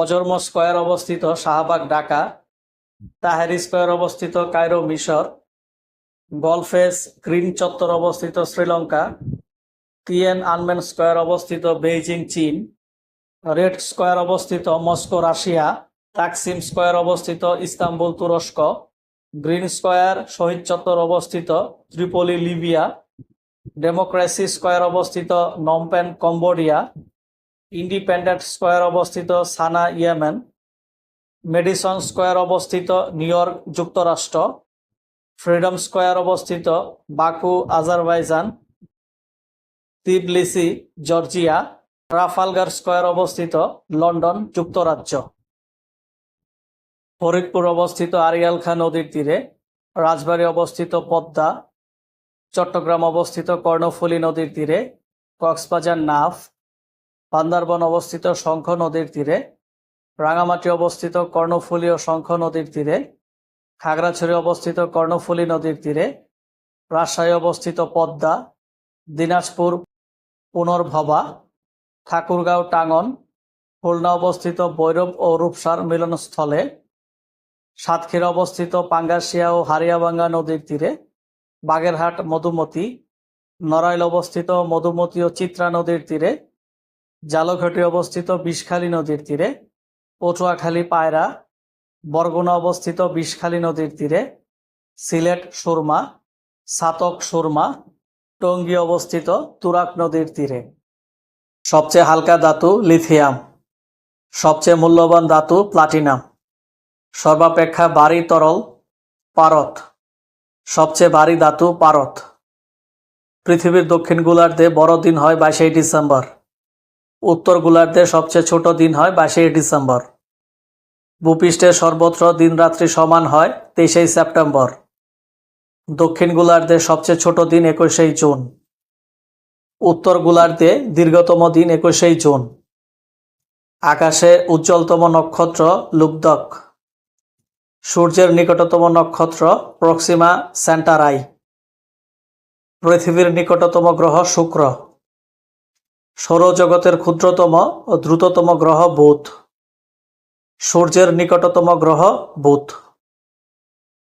অজর্ম square অবস্থিত Shahbag, Dhaka, Tahrir square অবস্থিত Cairo, মিশর, গলফেস গ্রিন চত্বর অবস্থিত শ্রীলঙ্কা টিএন আনমেন স্কয়ার অবস্থিত বেইজিং, চীন, রেড স্কয়ার অবস্থিত মস্কো, রাশিয়া, তাকসিম স্কয়ার অবস্থিত ইস্তাম্বুল, তুরস্ক, গ্রিন স্কয়ার শহীদ চত্বর অবস্থিত ত্রিপলি, লিবিয়া, ডেমোক্রেসি স্কয়ার অবস্থিত Phnom Penh, Cambodia Independent Square অবস্থিত সানা ইয়েমেন, মেডিসন স্কয়ার অবস্থিত নিউ ইয়র্ক যুক্তরাষ্ট্র, ফ্রিডম স্কয়ার অবস্থিত Baku, Azerbaijan, Tbilisi, Georgia, Trafalgar Square অবস্থিত লন্ডন যুক্তরাজ্য। ফরিদপুর অবস্থিত আরিয়াল খাঁ নদীর তীরে, রাজবাড়ী অবস্থিত পদ্মা, চট্টগ্রাম অবস্থিত কর্ণফুলী নদীর তীরে, কক্সবাজার, নাফ বান্দরবন অবস্থিত শঙ্খ নদীর তীরে, রাঙামাটি অবস্থিত কর্ণফুলী ও শঙ্খ নদীর তীরে, খাগড়াছড়ি অবস্থিত কর্ণফুলী নদীর তীরে, রাজশাহী অবস্থিত পদ্মা, দিনাজপুর পুনর্ভবা, ঠাকুরগাঁও টাঙ্গন, খুলনা অবস্থিত ভৈরব ও রূপসার মিলনস্থলে, সাতক্ষীরা অবস্থিত পাঙ্গাসিয়া ও হারিয়াবাঙ্গা নদীর তীরে, বাগেরহাট, মধুমতি, নড়াইল অবস্থিত মধুমতি ও চিত্রা নদীর তীরে জালঘাটি অবস্থিত বিষখালী নদীর তীরে, পটুয়াখালী পায়রা, বরগুনা অবস্থিত বিষখালী নদীর তীরে, সিলেট সুরমা, সাতক সুরমা, টঙ্গী অবস্থিত তুরাক নদীর তীরে। সবচেয়ে হালকা ধাতু লিথিয়াম, সবচেয়ে মূল্যবান ধাতু প্লাটিনাম। সর্বাপেক্ষা ভারী তরল পারদ সবচেয়ে ভারী ধাতু পারদ পৃথিবীর দক্ষিণ গোলার্ধে বড় দিন হয় বাইশে ডিসেম্বর। উত্তর গোলার্ধে সবচেয়ে ছোট দিন হয় বাইশে ডিসেম্বর। ভূপৃষ্ঠের সর্বত্র দিনরাত্রি সমান হয় তেইশে সেপ্টেম্বর। দক্ষিণ গোলার্ধে সবচেয়ে ছোট দিন একুশেই জুন। উত্তর গোলার্ধে দীর্ঘতম দিন একুশেই জুন। আকাশে উজ্জ্বলতম নক্ষত্র লুবদক সূর্যের নিকটতম নক্ষত্র প্রক্সিমা সেন্টারাই পৃথিবীর নিকটতম গ্রহ শুক্র। সৌরজগতের ক্ষুদ্রতম ও দ্রুততম গ্রহ বুধ। সূর্যের নিকটতম গ্রহ বুধ।